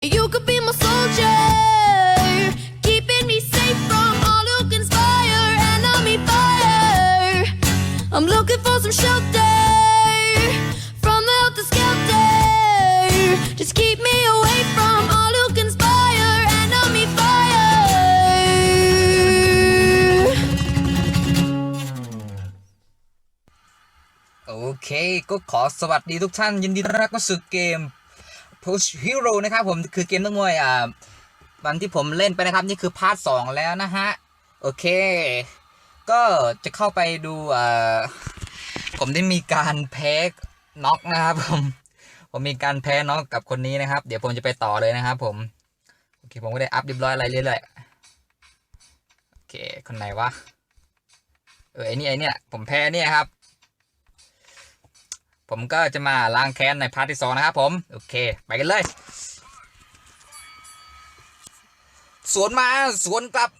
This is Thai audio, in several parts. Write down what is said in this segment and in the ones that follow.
You could be my soldier, keeping me safe from all who conspire enemy fire. I'm looking for some shelter from the helter skelter. Just keep me away from all who conspire enemy fire. โอเค ก็ขอสวัสดีทุกท่าน ยินดีต้อนรับเข้าสู่เกม Push Hero นะครับผมคือเกมนักมวยอ่าวันที่ผมเล่นไปนะครับ นี่คือพาร์ทสองแล้วนะฮะ โอเค ก็จะเข้าไปดูอ่าผมได้มีการแพ้น็อกนะครับผมผมมีการแพ้น็อกกับคนนี้นะครับ เดี๋ยวผมจะไปต่อเลยนะครับ ผมโอเคผมก็ได้อัพเรียบร้อยอะไรเรื่อยๆโอเคคนไหนวะเออไอนี่ไอเนี่ยผมแพ้เนี่ยครับ ผมก็จะมาล้างแค้นในพาร์ทที่สองนะครับผม โอเค ไปกันเลย สวนมาสวนกลับ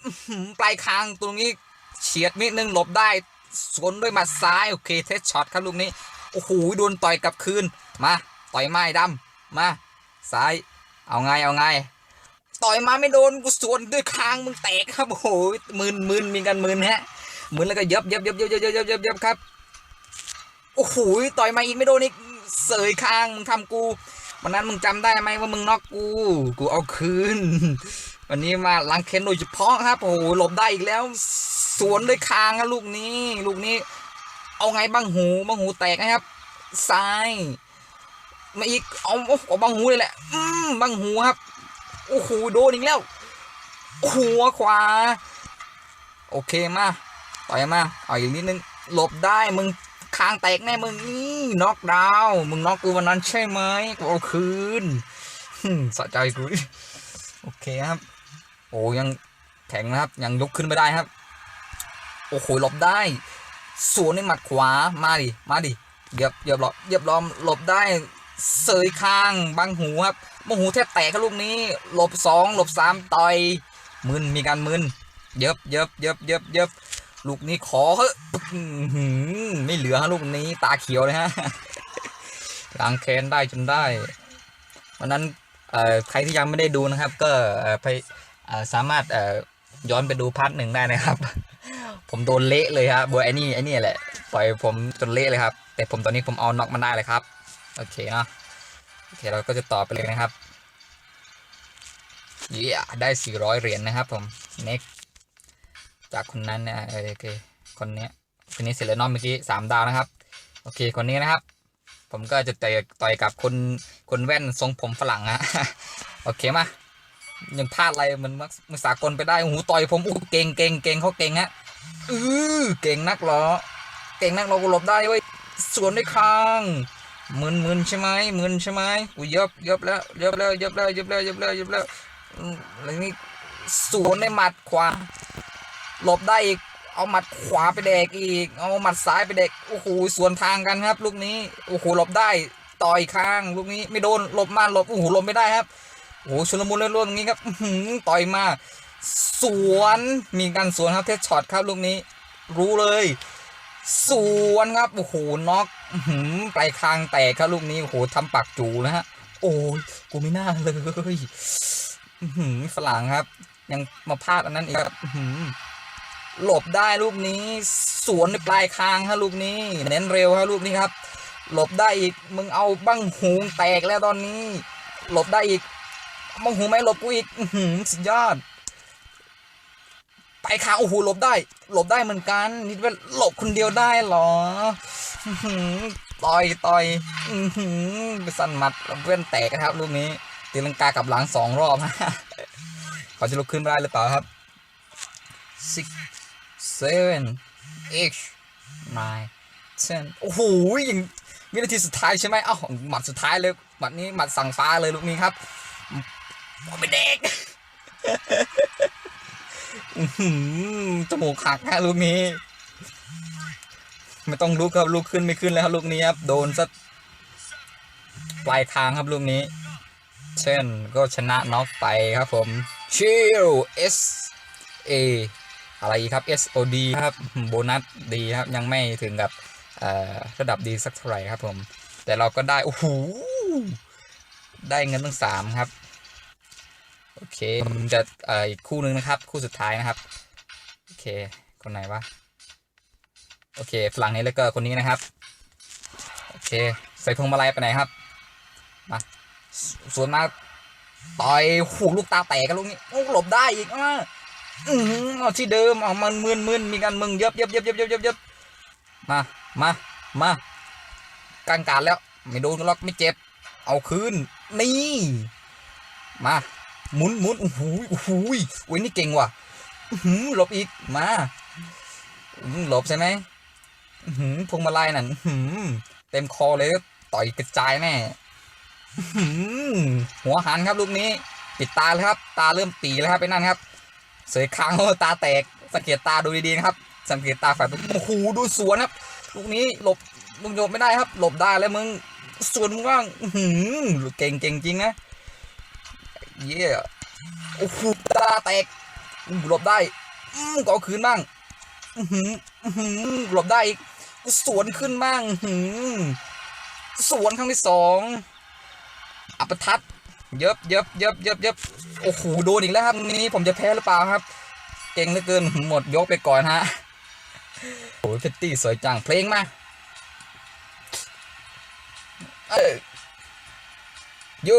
ปลายคางตรงนี้เฉียดนิดนึงหลบได้ สวนด้วยมัดซ้าย โอเค เทสช็อตครับลูกนี้ โอ้โหโดนต่อยกลับคืน มาต่อยไม้ดำมาซ้ายเอาไงเอาไง ต่อยมาไม่โดนกูสวนด้วยคางมึงแตกครับโอ้โหมืนมืนมีกันมืนฮะมืนแล้วก็เย็บเย็บเย็บเย็บเย็บเย็บเย็บครับ โอ้โหต่อยมาอีกไม่โดนอีกเสยคางมึงทำกูวันนั้นมึงจำได้ไหมว่ามึงนอกกู กูเอาคืน วันนี้มาล้างเค้นโดยเฉพาะครับ โอ้โหหลบได้อีกแล้ว สวนด้วยคางครับลูกนี้ ลูกนี้ เอาไงบ้างหูบ้างหูแตกนะครับ ซ้าย มาอีก เอาเอาบ้างหูเลยแหละ อืมบ้างหูครับ โอ้โหโดนอีกแล้ว หัวขวา โอเคมา ต่อยมา เอาอีกนิดนึง หลบได้มึง คางแตกแน่มึงนี่น็อกดาวมึงน็อกกูวันนั้นใช่ไหมกูเอาคืนสะใจกูโอเคครับ โอ้ยังแข็งนะครับ ยังยกขึ้นไม่ได้ครับ โอ้โหหลบได้สวนในหมัดขวามาดิมาดิเหยียบเหยียบหลบเหยียบล้อมหลบได้เสยคางบังหูครับบังหูแทบแตกครับลูกนี้ หลบสองหลบสามต่อยมึนมีการมึนเย็บเย็บเย็บเย็บเย็บ ลูกนี้ขอเฮ้ยไม่เหลือฮะลูกนี้ตาเขียวเลยฮะล้างแค้นได้จนได้วันนั้นใครที่ยังไม่ได้ดูนะครับ ก็ไปสามารถย้อนไปดูพาร์ทหนึ่งได้นะครับ ผมโดนเละเลยครับบวไอ้นี่ไอ้นี่แหละปล่อยผมจนเละเลยครับ แต่ผมตอนนี้ผมเอาน็อกมันได้เลยครับ โอเคเนาะโอเคเราก็จะต่อไปเลยนะครับเย้ได้ 400 เหรียญนะครับผม next จากคนนั้นเนี่ยโอเคคนนี้คนนี้เสร็จแล้วเนอกเมื่อกี้สามดาวนะครับ โอเคคนนี้นะครับ ผมก็จะต่อยต่อยกับคนคนแว่นทรงผมฝรั่งฮะโอเคมายังพลาดอะไรมันมักมันสากลไปได้โอ้โหต่อยผมอู้เก่งเก่งเก่งเขาเก่งฮะอือเก่งนักหรอ เก่งนักเราก็หลบได้เว้ยสวนด้วยคางมึนมึนใช่ไหมมึนใช่ไหมอุ้ยเยบยบแล้วยบแล้วยบแล้วยบแล้วยบแล้วยบแล้วอืมอะไรนี่สวนในหมัดขวา หลบได้อีก เอาหมัดขวาไปแดกอีก เอาหมัดซ้ายไปแดกโอ้โหสวนทางกันครับ ลูกนี้ โอ้โหหลบได้ต่อยข้าง ลูกนี้ไม่โดนหลบมาหลบโอ้โหหลบไม่ได้ครับ โอ้โหชุลมุนเรื่อยๆตรงนี้ครับหือต่อยมาสวนมีการสวนครับเทสช็อตครับลูกนี้ รู้เลยสวนครับโอ้โหน็อกหือปลายคางแตกครับลูกนี้โอ้โหทำปากจูนะฮะโอ้ยกูไม่น่าเลยหือฝรั่งครับ ยังมาพลาดอันนั้นอีกครับ หลบได้ลูกนี้ สวนในปลายคางฮะลูกนี้เน้นเร็วฮะลูกนี้ครับ หลบได้อีกมึงเอาบั้งหูแตกแล้วตอนนี้ หลบได้อีกบั้งหูไม่หลบกูอีกหือสุดยอดปลายคางโอ้โหหลบได้ หลบได้เหมือนกันนิดว่าหลบคนเดียวได้เหรอหือต่อยต่อยหือไปสั่นหมัดเพื่อนแตกนะครับ ลูกนี้ตีลังกากับหลังสองรอบฮะเขาจะลุกขึ้นไม่ได้หรือเปล่าครับ six seven eight nine ten โอ้โหยังวินาทีสุดท้ายใช่ไหมเอ้าหมัดสุดท้ายเลยหมัดนี้หมัดสั่งฟ้าเลยลูกนี้ครับผมเอาไปเด็กจมูกหักฮะลูกนี้ ไม่ต้องลุกครับลุกขึ้นไม่ขึ้นแล้วครับลูกนี้ครับโดนซะปลายทางครับลูกนี้ เช่นก็ชนะน็อกไปครับผมชิล S A อ อะไรครับ SOD ครับโบนัสดีครับ ยังไม่ถึงกับระดับดีสักเท่าไหร่ครับผม แต่เราก็ได้ โอ้โห ได้เงินตั้งสามครับ โอเคผมจะอีกคู่หนึ่งนะครับ คู่สุดท้ายนะครับ โอเค คนไหนวะ โอเคฝรั่งนี้แล้วก็คนนี้นะครับ โอเค ใส่พวงมาลัยไปไหนครับ มาสสวนมาต่อยหูลูกตาแตกกันลูกนี้โอ้หลบได้อีกอะ อือหือเอาที่เดิมเอามันมึนมึนมีการมึงเย็บเย็บเย็บเย็บเย็บเยบเยบมามามากลางการแล้วไม่โดนล็อกไม่เจ็บ เอาคืนนี่มาหมุนหมุนโอ้โหโอ้โหโอ้ยนี่เก่งว่ะหือหลบอีกมาหลบใช่ไหมหือพวงมาลัยนั่นหือเต็มคอเลยต่อยกระจายแน่หือหัวหันครับลูกนี้ ปิดตาเลยครับ ตาเริ่มปีแล้วครับไปนั่นครับ เสยค้างตาแตกสังเกตตาดูดีๆนะครับ สังเกตตาฝ่ายโอ้โหดูสวนครับลูกนี้หลบมึงหลบไม่ได้ครับ หลบได้แล้วมึงสวนว่างหือเก่งเก่งจริงนะเย่โอ้โหตาแตกหลบได้อืมก็เอาคืนบ้างหืออื้อหือหลบได้อีกสวนขึ้นบ้างหือสวนครั้งที่สองอัปทัด เย็บเย็บเย็บเย็บเย็บโอ้โหโดนอีกแล้วครับนี้ผมจะแพ้หรือเปล่าครับ เก่งเหลือเกินหมดยกไปก่อนฮะโอ้ยเพตตี้สวยจังเพลงมาเอ้ยโย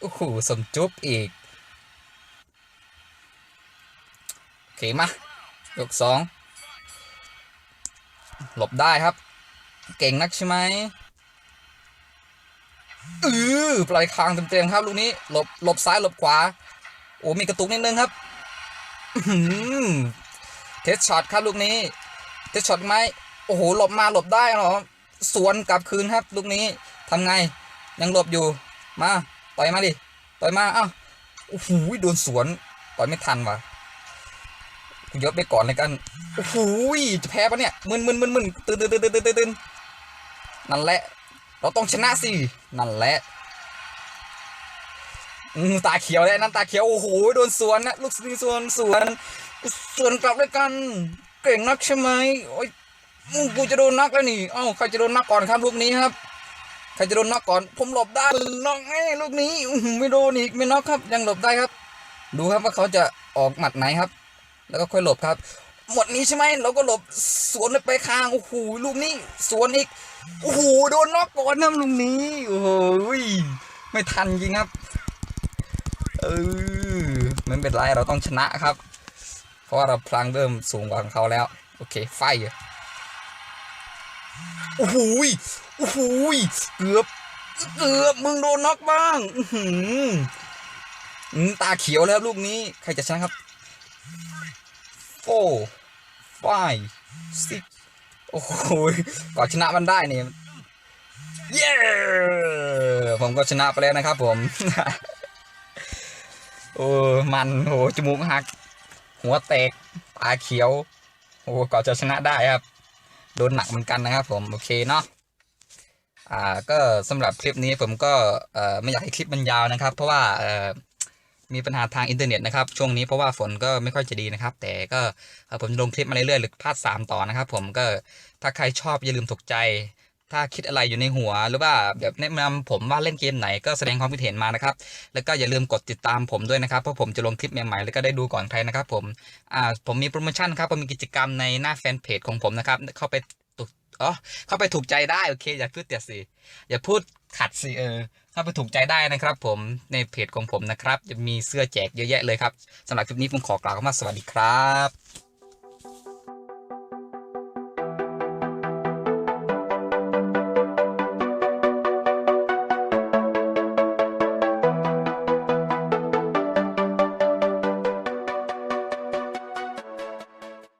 โอ้โหสมจุ๊บอีก โอเคมายกสองหลบได้ครับ เก่งนักใช่ไหมเออปล่อยคางเต็มๆครับลูกนี้หลบหลบซ้ายหลบขวา โอ้มีกระตุกนิดนึงครับเทสช็อตครับลูกนี้ เทสช็อตไหมโอ้โหหลบมาหลบได้เหรอสวนกลับคืนครับลูกนี้ทำไง ยังหลบอยู่มาต่อยมาดิต่อยมาอ้าวโอ้โหโดนสวนต่อยไม่ทันว่ะยกไปก่อนเลยกันโอ้โหจะแพ้ปะเนี่ยมึนมึนมึนมึนตื่นตื่นตื่นตื่นตื่น นั่นแหละ เราต้องชนะสิ นั่นแหละอืมตาเขียวแล้วนั่นตาเขียว โอ้โห โดนสวนนะ ลูกสวนสวน สวนกลับด้วยกัน เก่งนักใช่ไหมโอ้ยกูจะโดนนักแล้วนี่ เอ้าใครจะโดนนักก่อนครับลูกนี้ครับ ใครจะโดนน็อกก่อน ผมหลบได้น็อกไอ้ลูกนี้อื้อหือไม่โดนอีกไม่น็อกครับ ยังหลบได้ครับ ดูครับว่าเขาจะออกหมัดไหนครับ แล้วก็ค่อยหลบครับ หมดนี้ใช่ไหมเราก็หลบสวนไปคางโอ้โหลูกนี้สวนอีกโอ้โหโดนน็อกก่อนนะลูกนี้โอ้โหไม่ทันจริงครับเออไม่เป็นไรเราต้องชนะครับ เพราะว่าเราพลังเริ่มสูงกว่าเขาแล้ว โอเค ไฟโอ้โหโอ้โหเกือบเกือบมึงโดนน็อกบ้างอือหืออืมตาเขียวแล้วลูกนี้ ใครจะชนะครับ four five six โอ้โหก่อชนะมันได้นี่เย้ผมก็ชนะไปแล้วนะครับผม โอ้มันโหจมูกหัก หัวแตกตาเขียว โอ้ก่อนจะชนะได้ครับ โดนหนักเหมือนกันนะครับ ผมโอเคเนาะอ่าก็สำหรับคลิปนี้ผมก็เอ่อไม่อยากให้คลิปมันยาวนะครับ เพราะว่าเอ่อ มีปัญหาทางอินเทอร์เน็ตนะครับ ช่วงนี้เพราะว่าฝนก็ไม่ค่อยจะดีนะครับ แต่ก็ผมจะลงคลิปมาเรื่อยๆหรือพาร์ทสามต่อนะครับ ผมก็ถ้าใครชอบอย่าลืมถูกใจ ถ้าคิดอะไรอยู่ในหัว หรือว่าแบบแนะนำผมว่าเล่นเกมไหนก็แสดงความคิดเห็นมานะครับ แล้วก็อย่าลืมกดติดตามผมด้วยนะครับ เพราะผมจะลงคลิปใหม่ๆแล้วก็ได้ดูก่อนใครนะครับ ผมอ่าผมมีโปรโมชั่นครับผมมีกิจกรรมในหน้าแฟนเพจของผมนะครับเข้าไปถูกอ๋อเข้าไปถูกใจได้โอเค อย่าพูดเตียสิอย่าพูด ขัดสิเออเข้าไปถูกใจได้นะครับ ผมในเพจของผมนะครับ จะมีเสื้อแจกเยอะแยะเลยครับสำหรับคลิปนี้ผมขอกล่าวคำว่าสวัสดีครับ